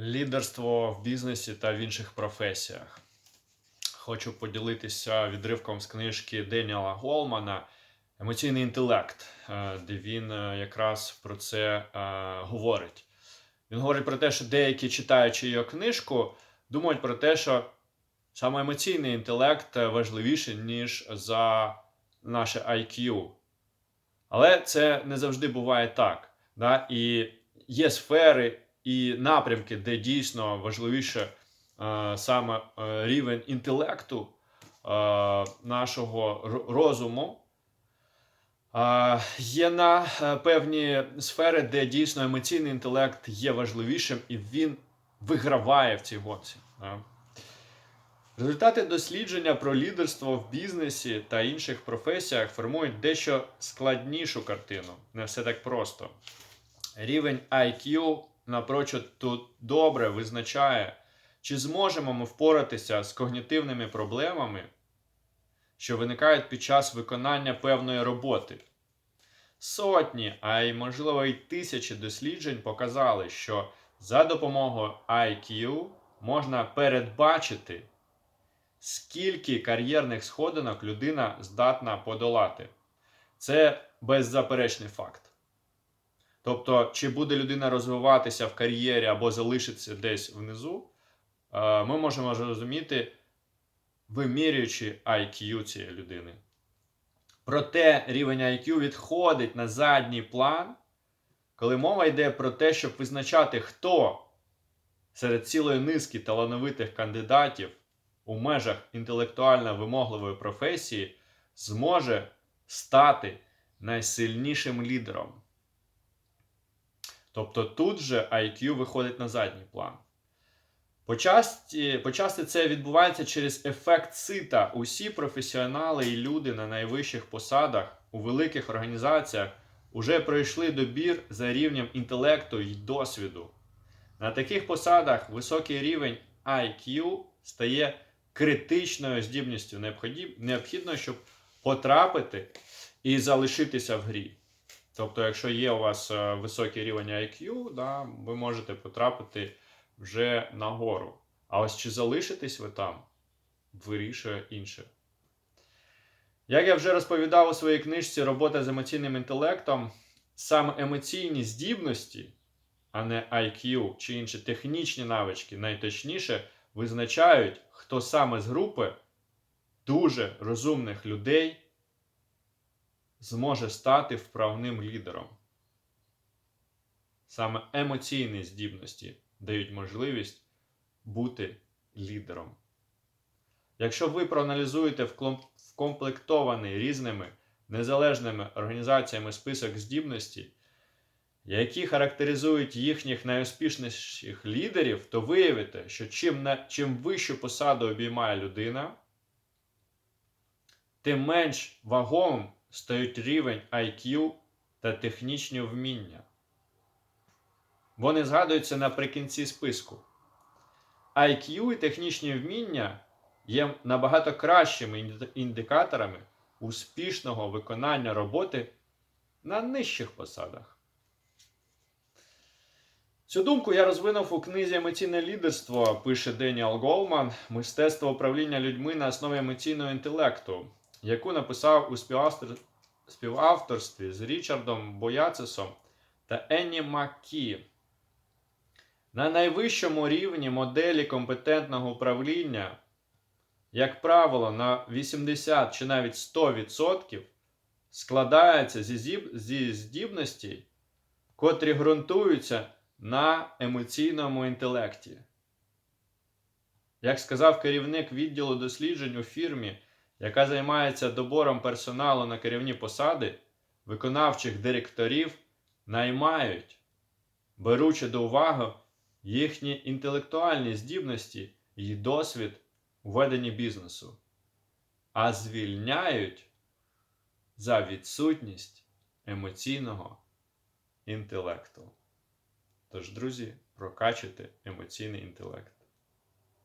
Лідерство в бізнесі та в інших професіях. Хочу поділитися відривком з книжки Деніела Голмана Емоційний інтелект, е, де він е, якраз про це е, говорить. Він говорить про те, що деякі, читаючи його книжку, думають про те, що саме емоційний інтелект важливіший, ніж за наше IQ. Але це не завжди буває так. Да? І є сфери і напрямки, де дійсно важливіше е, саме е, рівень інтелекту е, нашого розуму. Є на певні сфери, де дійсно емоційний інтелект є важливішим, і він виграває в цій гонці. Результати дослідження про лідерство в бізнесі та інших професіях формують дещо складнішу картину. Не все так просто. Рівень IQ напрочуд тут добре визначає, чи зможемо ми впоратися з когнітивними проблемами, що виникають під час виконання певної роботи. Сотні, а й можливо й тисячі досліджень показали, що за допомогою IQ можна передбачити, скільки кар'єрних сходинок людина здатна подолати. Це беззаперечний факт. Тобто, чи буде людина розвиватися в кар'єрі або залишиться десь внизу, е, ми можемо зрозуміти, вимірюючи IQ цієї людини. Проте рівень IQ відходить на задній план, коли мова йде про те, щоб визначати, хто серед цілої низки талановитих кандидатів у межах інтелектуально вимогливої професії зможе стати найсильнішим лідером. Тобто тут же IQ виходить на задній план. Почасті, почасти це відбувається через ефект сита. Усі професіонали і люди на найвищих посадах у великих організаціях уже пройшли добір за рівнем інтелекту і досвіду. На таких посадах високий рівень IQ стає критичною здібністю, необхідною, щоб потрапити і залишитися в грі. Тобто, якщо є у вас е, високий рівень IQ, да, ви можете потрапити вже нагору. А ось чи залишитесь ви там, вирішує інше. Як я вже розповідав у своїй книжці Робота з емоційним інтелектом, саме емоційні здібності, а не IQ чи інші технічні навички, найточніше визначають, хто саме з групи дуже розумних людей зможе стати вправним лідером. Саме емоційні здібності дають можливість бути лідером. Якщо ви проаналізуєте вкомплектований різними незалежними організаціями список здібностей, які характеризують їхніх найуспішніших лідерів, то виявите, що чим, на, чим вищу посаду обіймає людина, тим менш вагомим стають рівень IQ та технічні вміння. Вони згадуються наприкінці списку. IQ і технічні вміння є набагато кращими індикаторами успішного виконання роботи на нижчих посадах. Цю думку я розвинув у книзі Емоційне лідерство, пише Деніел Голман, мистецтво управління людьми на основі емоційного інтелекту, яку написав у співавтор... співавторстві з Річардом Бояцесом та Енні Маккі. На найвищому рівні моделі компетентного управління, як правило, на 80 чи навіть 100% складається зі здібностей, котрі ґрунтуються на емоційному інтелекті. Як сказав керівник відділу досліджень у фірмі, яка займається добором персоналу на керівні посади, виконавчих директорів наймають, беручи до уваги їхні інтелектуальні здібності і досвід у веденні бізнесу, а звільняють за відсутність емоційного інтелекту. Тож, друзі, прокачуйте емоційний інтелект.